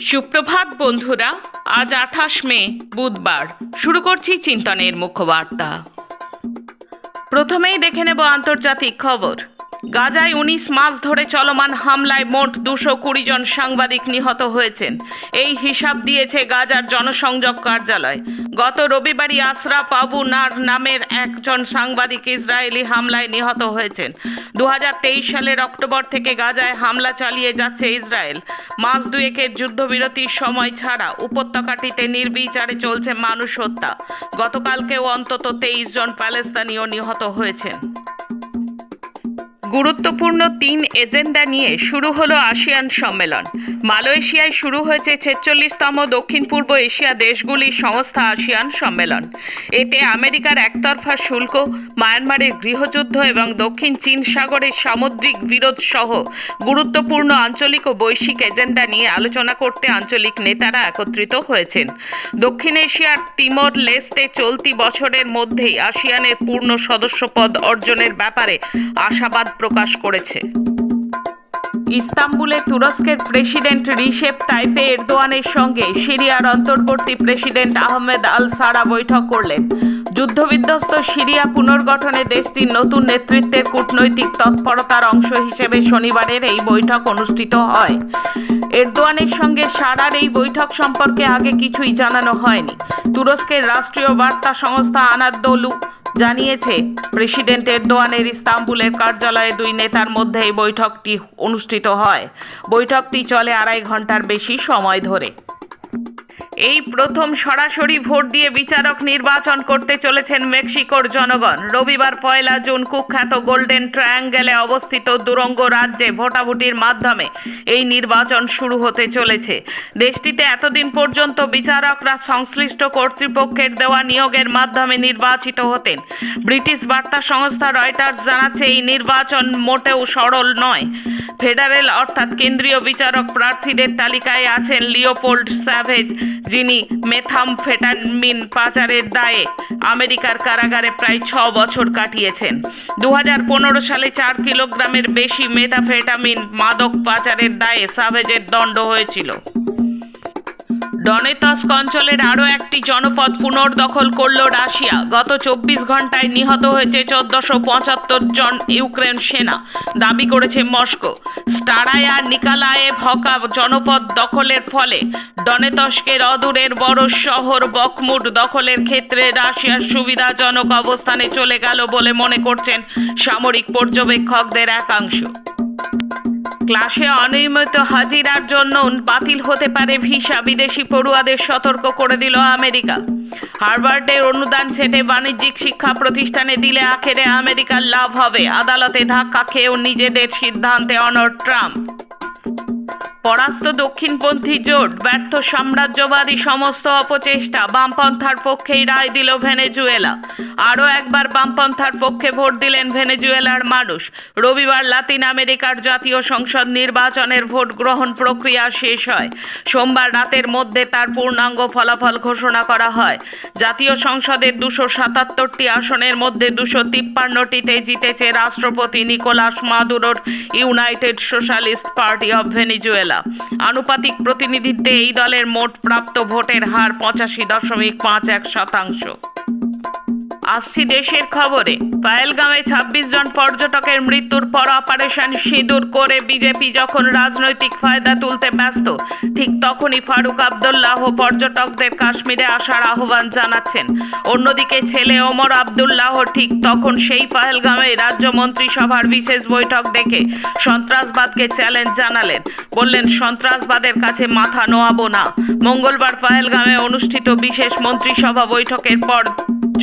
সুপ্রভাত বন্ধুরা, আজ আঠাশ মে, বুধবার। শুরু করছি চিন্তনের মুখ্যবার্তা। প্রথমেই দেখে নেব আন্তর্জাতিক খবর। গাজায় উনিশ মাস ধরে চলমান হামলায় মোট দুশো কুড়ি জন সাংবাদিক নিহত হয়েছেন। এই হিসাব দিয়েছে গাজার জনসংযোগ কার্যালয়। গত রবিবারই আশরাফ আবু নার নামের একজন সাংবাদিক ইসরায়েলি হামলায় নিহত হয়েছেন। দু হাজার তেইশ সালের অক্টোবর থেকে গাজায় হামলা চালিয়ে যাচ্ছে ইসরায়েল। মাস দুয়েকের যুদ্ধবিরতির সময় ছাড়া উপত্যকাটিতে নির্বিচারে চলছে মানুষ হত্যা। গতকালকেও অন্তত তেইশ জন প্যালেস্তানীয় নিহত হয়েছেন। গুরুত্বপূর্ণ তিন এজেন্ডা নিয়ে শুরু হলো আসিয়ান সম্মেলন। মালয়েশিয়ায় শুরু হয়েছে ছেচল্লিশতম দক্ষিণ পূর্ব এশিয়া দেশগুলির সংস্থা আসিয়ান সম্মেলন। এতে আমেরিকার একতরফা শুল্ক মায়ানমারের গৃহযুদ্ধ এবং দক্ষিণ চীন সাগরের সামুদ্রিক বিরোধ সহ গুরুত্বপূর্ণ আঞ্চলিক ও বৈশ্বিক এজেন্ডা নিয়ে আলোচনা করতে আঞ্চলিক নেতারা একত্রিত হয়েছেন। দক্ষিণ এশিয়ার তিমোর লেস্টে চলতি বছরের মধ্যেই আসিয়ানের পূর্ণ সদস্যপদ অর্জনের ব্যাপারে আশাবাদ প্রকাশ করেছে। ইস্তাম্বুলে তুরস্কের প্রেসিডেন্ট রিসেপ তাইপে এরদোয়ানের সঙ্গে সিরিয়ার অন্তর্বর্তী প্রেসিডেন্ট আহমেদ আল সারা বৈঠক করলেন। যুদ্ধবিধ্বস্ত সিরিয়া পুনর্গঠনে দেশটির নতুন নেতৃত্বের কূটনৈতিক তৎপরতার অংশ হিসেবে শনিবারের এই বৈঠক অনুষ্ঠিত হয়। এরদোয়ানের সঙ্গে সারার এই বৈঠক সম্পর্কে আগে কিছুই জানানো হয়নি। তুরস্কের রাষ্ট্রীয় বার্তা সংস্থা আনাদ্দলু জানিয়েছে প্রেসিডেন্ট এরদোয়ানের ইস্তাম্বুলের কার্যালয়ে দুই নেতার মধ্যে এই বৈঠকটি অনুষ্ঠিত হয়। বৈঠকটি চলে আড়াই ঘণ্টার বেশি সময় ধরে। এই প্রথম সরাসরি ভোট দিয়ে বিচারক নির্বাচন করতে চলেছেন মেক্সিকোর জনগণ। রবিবার পয়লা জুন কুখ্যাত গোল্ডেন ট্রায়াঙ্গেলে অবস্থিত দুরঙ্গ রাজ্যে ভোটাভুটির মাধ্যমে এই নির্বাচন শুরু হতে চলেছে। দেশটিতে এতদিন পর্যন্ত বিচারকরা সংশ্লিষ্ট কর্তৃপক্ষের দেওয়া নিয়োগের মাধ্যমে নির্বাচিত হতেন। ব্রিটিশ বার্তা সংস্থা রয়টার্স জানাচ্ছে, এই নির্বাচন মোটেও সরল নয়। ফেডারেল, অর্থাৎ কেন্দ্রীয় বিচারক প্রার্থীদের তালিকায় আছেন লিওপোল্ড স্যাভেজ, যিনি মেথাম মেথামফেটামিন পাচারের দায়ে আমেরিকার কারাগারে প্রায় ছ বছর কাটিয়েছেন। দু হাজার পনেরো সালে চার কিলোগ্রামের বেশি মেথাফেটামিন মাদক পাচারের দায়ে সাভেজের দণ্ড হয়েছিল। ডনেতস্ক অঞ্চলের আরও একটি জনপদ পুনর্দখল করল রাশিয়া। গত চব্বিশ ঘন্টায় নিহত হয়েছে চোদ্দশো পঁচাত্তর জন ইউক্রেন সেনা, দাবি করেছে মস্কো। স্টারায়া নিকালায়ে ভকা জনপদ দখলের ফলে ডনেতস্কের অদূরের বড় শহর বকমুট দখলের ক্ষেত্রে রাশিয়ার সুবিধাজনক অবস্থানে চলে গেল বলে মনে করছেন সামরিক পর্যবেক্ষকদের একাংশ। ক্লাসে অনিয়মিত হাজিরার জন্য বাতিল হতে পারে ভিসা। বিদেশি পড়ুয়াদের সতর্ক করে দিল আমেরিকা। হার্ভার্ডের অনুদান ছেটে বাণিজ্যিক শিক্ষা প্রতিষ্ঠানে দিলে আখেরে আমেরিকার লাভ হবে। আদালতে ধাক্কা খেয়েও নিজেদের সিদ্ধান্তে অনর ট্রাম্প। পরাস্ত দক্ষিণপন্থী জোট, ব্যর্থ সাম্রাজ্যবাদী সমস্ত অপচেষ্টা বামপন্থার পক্ষেই রায় দিল ভেনেজুয়েলা। আরও একবার বামপন্থার পক্ষে ভোট দিলেন ভেনেজুয়েলার মানুষ। রবিবার লাতিন আমেরিকার জাতীয় সংসদ নির্বাচনের ভোট গ্রহণ প্রক্রিয়া শেষ হয়। সোমবার রাতের মধ্যে তার পূর্ণাঙ্গ ফলাফল ঘোষণা করা হয়। জাতীয় সংসদের দুশো সাতাত্তরটি আসনের মধ্যে দুশো তিপ্পান্নটিতে জিতেছে রাষ্ট্রপতি Nicolas মাদুরোর United Socialist Party of Venezuela. আনুপাতিক প্রতিনিধিত্বে এই দলের মোট প্রাপ্ত ভোটের হার পঁচাশি দশমিক পাঁচ এক শতাংশ। আসছি দেশের খবরে, পায়েলগামে ছাব্বিশ জন পর্যটকের মৃত্যুর পর অপারেশন সিঁদুর করে বিজেপি যখন রাজনৈতিক ফায়দা তুলতে ব্যস্ত, ঠিক তখনই ফারুক আবদুল্লাহ পর্যটকদের কাশ্মীরে আসার আহ্বান জানাচ্ছেন। অন্যদিকে ছেলে ওমর আবদুল্লাহ ঠিক তখন সেই পাহেলগামে রাজ্য মন্ত্রিসভার বিশেষ বৈঠক ডেকে সন্ত্রাসবাদকে চ্যালেঞ্জ জানালেন। বললেন, সন্ত্রাসবাদের কাছে মাথা নোয়াবো না। মঙ্গলবার পাহেলগামে অনুষ্ঠিত বিশেষ মন্ত্রিসভা বৈঠকের পর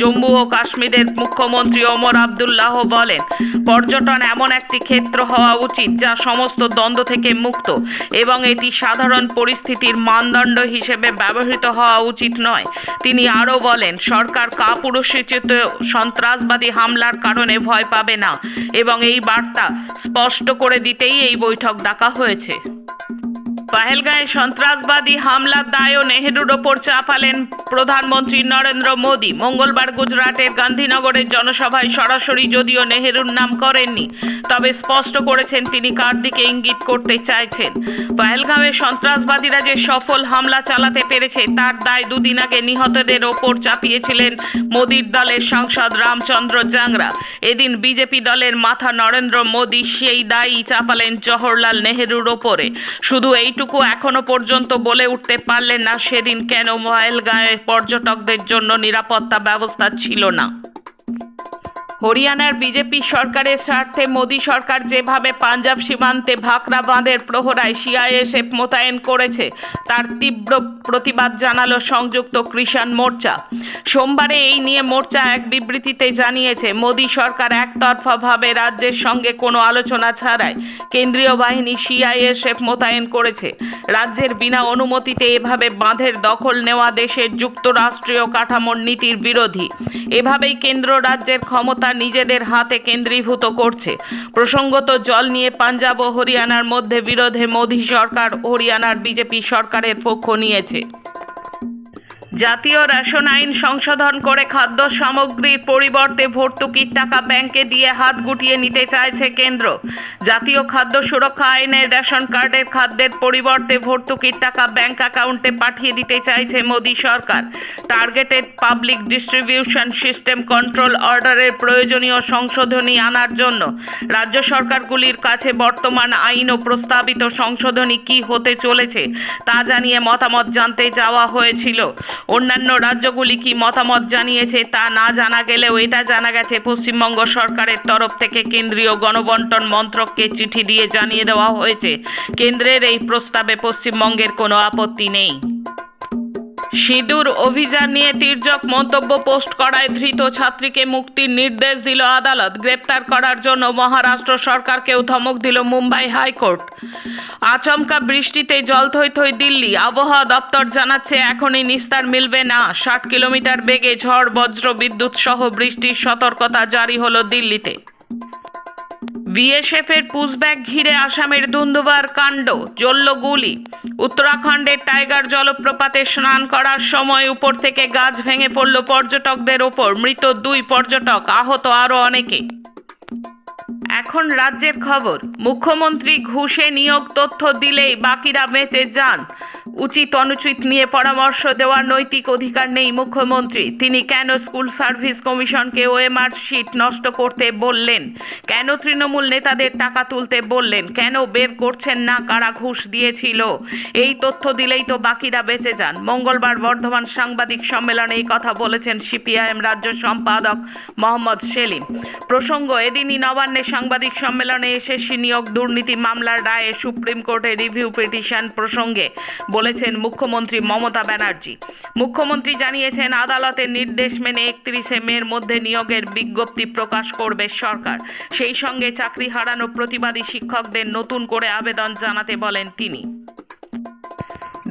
জম্মু ও কাশ্মীরের মুখ্যমন্ত্রী ওমর আবদুল্লাহ বলেন, পর্যটন এমন একটি ক্ষেত্র হওয়া উচিত যা সমস্ত দ্বন্দ্ব থেকে মুক্ত এবং এটি সাধারণ পরিস্থিতির মানদণ্ড হিসেবে ব্যবহৃত হওয়া উচিত নয়। তিনি আরও বলেন, সরকার কাপুরুষোচিত সন্ত্রাসবাদী হামলার কারণে ভয় পাবে না এবং এই বার্তা স্পষ্ট করে দিতেই এই বৈঠক ডাকা হয়েছে। পাহেলগাঁয়ে সন্ত্রাসবাদী হামলার দায়ও নেহেরুর ওপর চাপালেন প্রধানমন্ত্রী নরেন্দ্র মোদী। মঙ্গলবার গুজরাটের গান্ধীনগরের জনসভায় সরাসরি যদিও নেহেরুর নাম করেননি, তবে স্পষ্ট করেছেন তিনি কার দিকে ইঙ্গিত করতে চাইছেন। পাহেলগাঁওয়ে সন্ত্রাসবাদীরা যে সফল হামলা চালাতে পেরেছে, তার দায় দুদিন আগে নিহতদের ওপর চাপিয়েছিলেন মোদীর দলের সাংসদ রামচন্দ্র জাংরা। এদিন বিজেপি দলের মাথা নরেন্দ্র মোদী সেই দায়ই চাপালেন জওহরলাল নেহেরুর ওপরে। শুধু এইটুকু এখনও পর্যন্ত বলে উঠতে পারলেন না সেদিন কেন মহেলগাঁয়ে পর্যটকদের জন্য নিরাপত্তা ব্যবস্থা ছিল না। হরিয়ানার বিজেপি সরকারের স্বার্থে মোদী সরকার যেভাবে পাঞ্জাব সীমান্তে ভাকরা বাঁধের প্রহরায় সিআইএসএফ মোতায়েন করেছে, তার তীব্র প্রতিবাদ জানালো সংযুক্ত কৃষাণ মোর্চা। সোমবারে এই নিয়ে মোর্চা এক বিবৃতিতে জানিয়েছে, মোদী সরকার একতরফাভাবে রাজ্যের সঙ্গে কোনো আলোচনা ছাড়াই কেন্দ্রীয় বাহিনী সিআইএসএফ মোতায়েন করেছে। রাজ্যের বিনা অনুমতিতে এভাবে বাঁধের দখল নেওয়া দেশের যুক্তরাষ্ট্রীয় কাঠামোর নীতির বিরোধী। এভাবেই কেন্দ্র রাজ্যের ক্ষমতা নিজেদের হাতে কেন্দ্রীভূত করছে। প্রসঙ্গত, জল নিয়ে পাঞ্জাব ও হরিয়ানার মধ্যে বিরোধে মোদী সরকার, হরিয়ানার বিজেপি সরকারের পক্ষ নিয়েছে। জাতীয় রেশন আইন সংশোধন করে খাদ্য সামগ্রীর পরিবর্তে ভর্তুকির টাকা ব্যাংকে দিয়ে হাত গুটিয়ে নিতে চাইছে কেন্দ্র। জাতীয় খাদ্য সুরক্ষা আইনে রেশন কার্ডের খাদ্যের পরিবর্তে ভর্তুকির টাকা ব্যাংক অ্যাকাউন্টে পাঠিয়ে দিতে চাইছে মোদী সরকার। Targeted public distribution system control অর্ডারের প্রয়োজনীয় সংশোধনী আনার জন্য। রাজ্য সরকারগুলির কাছে বর্তমান আইন ও প্রস্তাবিত সংশোধনী কি হতে চলেছে তা জানিয়ে মতামত জানতে যাওয়া হয়েছিল। অন্যান্য রাজ্যগুলি কি মতামত জানিয়েছে তা না জানা গেলেও এটা জানা গেছে, পশ্চিমবঙ্গ সরকারের তরফ থেকে কেন্দ্রীয় গণবন্টন মন্ত্রককে চিঠি দিয়ে জানিয়ে দেওয়া হয়েছে। কেন্দ্রের এই প্রস্তাবে পশ্চিমবঙ্গের কোনো আপত্তি নেই। সিঁদুর অভিযান নিয়ে তির্যক মন্তব্য পোস্ট করায় ধৃত ছাত্রীকে মুক্তির নির্দেশ দিল আদালত। গ্রেপ্তার করার জন্য মহারাষ্ট্র সরকারকেও ধমক দিল মুম্বাই হাইকোর্ট। আচমকা বৃষ্টিতে জল থই থই দিল্লি। আবহাওয়া দপ্তর জানাচ্ছে এখনই নিস্তার মিলবে না। ষাট কিলোমিটার বেগে ঝড় বজ্র বিদ্যুৎ সহ বৃষ্টির সতর্কতা জারি হলো দিল্লিতে। বিএসএফ এর পুশব্যাক ঘিরে আসামের দুন্দুবার কাণ্ড, জ্বলল গুলি। উত্তরাখণ্ডের টাইগার জলপ্রপাতে স্নান করার সময় উপর থেকে গাছ ভেঙে পড়ল পর্যটকদের ওপর, মৃত দুই পর্যটক আহত আরও অনেকে। এখন রাজ্যের খবর, মুখ্যমন্ত্রী ঘুষে নিয়োগ তথ্য দিলেই বাকিরা বেঁচে যান। উচিত অনুচিত নিয়ে পরামর্শ দেওয়ার নৈতিক অধিকার নেই মুখ্যমন্ত্রী। তিনি কেন স্কুল সার্ভিস কমিশনকে ওএমআর শিট নষ্ট করতে বললেন? কেন তৃণমূল নেতাদের টাকা তুলতে বললেন? কেন বের করছেন না কারা ঘুষ দিয়েছিল? এই তথ্য দিলেই তো বাকিরা বেঁচে যান। মঙ্গলবার বর্ধমান সাংবাদিক সম্মেলনে এই কথা বলেছেন সিপিআইএম রাজ্য সম্পাদক মোহাম্মদ সেলিম। প্রসঙ্গ, এদিনই নবান্নে সাংবাদিক সম্মেলনে এসএসসি নিয়োগ দুর্নীতি মামলার রায়ে সুপ্রিম কোর্টে রিভিউ পিটিশন প্রসঙ্গে বলেছেন মুখ্যমন্ত্রী মমতা ব্যানার্জি। মুখ্যমন্ত্রী জানিয়েছেন, আদালতের নির্দেশ মেনে একত্রিশে মের মধ্যে নিয়োগের বিজ্ঞপ্তি প্রকাশ করবে সরকার। সেই সঙ্গে চাকরি হারানো প্রতিবাদী শিক্ষকদের নতুন করে আবেদন জানাতে বলেন তিনি।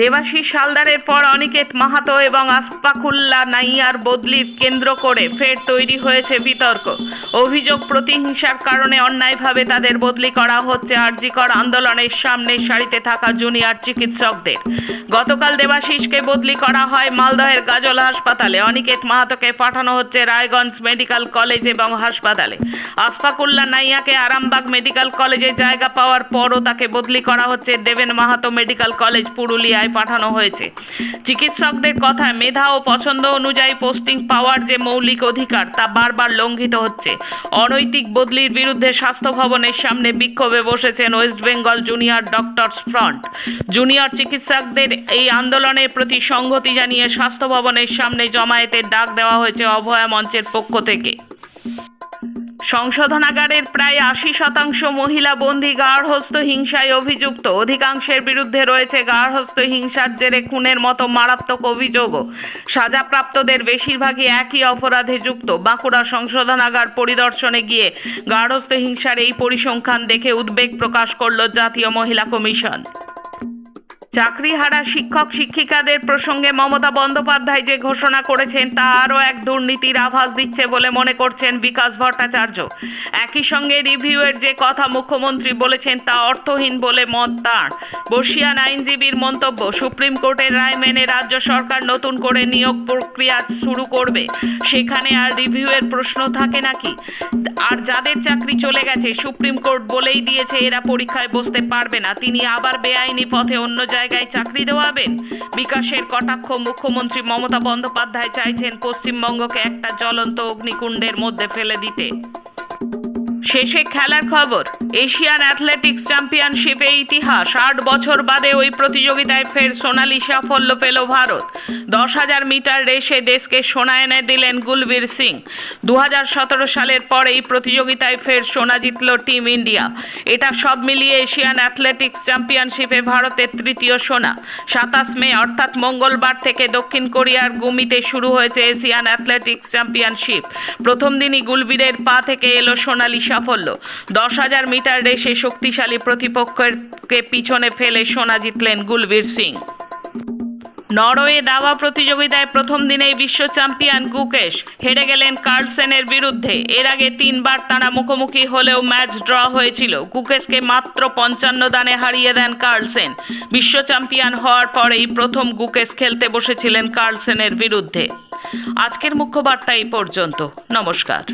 দেবাশিস হালদারের পর অনিকেত মাহাতো এবং আসফাকুল্লা নাইয়ার বদলির কেন্দ্র করে ফের তৈরি হয়েছে বিতর্ক। অভিযোগ প্রতিহিংসার কারণে অন্যায়ভাবে তাদের বদলি করা হচ্ছে আরজিকর আন্দোলনের সামনে সারিতে থাকা জুনিয়র চিকিৎসকদের। গতকাল দেবাশিসকে বদলি করা হয় মালদহের গাজল হাসপাতালে। অনিকেত মাহাতোকে পাঠানো হচ্ছে রায়গঞ্জ মেডিকেল কলেজ এবং হাসপাতালে। আসফাকুল্লা নাইয়াকে আরামবাগ মেডিকেল কলেজে জায়গা পাওয়ার পরও তাকে বদলি করা হচ্ছে দেবেন মাহাতো মেডিকেল কলেজ পুরুলিয়ায় পাঠানো হয়েছে। চিকিৎসকদের কথা মেধা ও পছন্দ অনুযায়ী পোস্টিং পাওয়ার যে মৌলিক অধিকার, তা বারবার লঙ্ঘিত হচ্ছে। অনৈতিক বদলির বিরুদ্ধে স্বাস্থ্য ভবনের সামনে বিক্ষোভে বসেছেন West Bengal junior doctors front. Junior চিকিৎসকদের এই আন্দোলনের প্রতি সংহতি জানিয়ে স্বাস্থ্য ভবনের সামনে জমায়েতের ডাক দেওয়া হয়েছে অভয়া মঞ্চের পক্ষ থেকে। সংশোধনাগারের প্রায় আশি শতাংশ মহিলা বন্দী গার্হস্থ্য হিংসায় অভিযুক্ত। অধিকাংশের বিরুদ্ধে রয়েছে গার্হস্থ্য হিংসার জেরে খুনের মতো মারাত্মক অভিযোগও। সাজাপ্রাপ্তদের বেশিরভাগই একই অপরাধে যুক্ত। বাঁকুড়া সংশোধনাগার পরিদর্শনে গিয়ে গার্হস্থ্য হিংসার এই পরিসংখ্যান দেখে উদ্বেগ প্রকাশ করল জাতীয় মহিলা কমিশন। চাকরিহারা শিক্ষক শিক্ষিকাদের প্রসঙ্গে মমতা বন্দ্যোপাধ্যায় যে ঘোষণা করেছেন, তা আরও এক দুর্নীতির আভাস দিচ্ছে বলে মনে করছেন বিকাশ ভট্টাচার্য। একই সঙ্গে রিভিউয়ের যে কথা মুখ্যমন্ত্রী বলেছেন, তা অর্থহীন বলে মত তাঁর। বর্ষিয়ান আইনজীবীর মন্তব্য, সুপ্রিম কোর্টের রায় মেনে রাজ্য সরকার নতুন করে নিয়োগ প্রক্রিয়া শুরু করবে। সেখানে আর রিভিউয়ের প্রশ্ন থাকে নাকি? আর যাদের চাকরি চলে গেছে, সুপ্রিম কোর্ট বলেই দিয়েছে, এরা পরীক্ষায় বসতে পারবে না। তিনি আবার বেআইনি পথে অন্য জায়গায় চাকরি দেওয়াবেন? বিকাশের কটাক্ষ মুখ্যমন্ত্রী মমতা বন্দ্যোপাধ্যায় চাইছেন পশ্চিমবঙ্গকে একটা জ্বলন্ত অগ্নিকুণ্ডের মধ্যে ফেলে দিতে। শেষে খেলার খবর। এশিয়ান অ্যাথলেটিক্স চ্যাম্পিয়নশিপে ইতিহাস। আট বছর বাদে ওই প্রতিযোগিতায় ফের সোনালি সাফল্য পেল ভারত। দশ হাজার মিটার রেসে দেশকে সোনা এনে দিলেন গুলবীর সিং। দু হাজার সতেরো সালের পর এই প্রতিযোগিতায় ফের সোনা জিতল টিম ইন্ডিয়া। এটা সব মিলিয়ে এশিয়ান অ্যাথলেটিক্স চ্যাম্পিয়নশিপে ভারতের তৃতীয় সোনা। সাতাশ মে, অর্থাৎ মঙ্গলবার থেকে দক্ষিণ কোরিয়ার গুমিতে শুরু হয়েছে এশিয়ান অ্যাথলেটিক্স চ্যাম্পিয়নশিপ। প্রথম দিনই গুলবীরের পা থেকে এলো সোনালি সাফল্য। দশ হাজার মিটার রেসে শক্তিশালী প্রতিপক্ষকে পিছনে ফেলে সোনা জিতলেন গুলবীর সিং। নরওয়ে দাবা প্রতিযোগিতায় প্রথম দিনেই বিশ্ব চ্যাম্পিয়ন গুকেশ হেরে গেলেন কার্লসেনের বিরুদ্ধে। এর আগে তিনবার তারা মুখোমুখি হলেও ম্যাচ ড্র হয়েছিল। গুকেশকে মাত্র পঞ্চান্ন দানে হারিয়ে দেন কার্লসেন। বিশ্ব চ্যাম্পিয়ন হওয়ার পরেই প্রথম গুকেশ খেলতে বসেছিলেন কার্লসেনের বিরুদ্ধে। আজকের মুখ্য বার্তা এই পর্যন্ত। নমস্কার।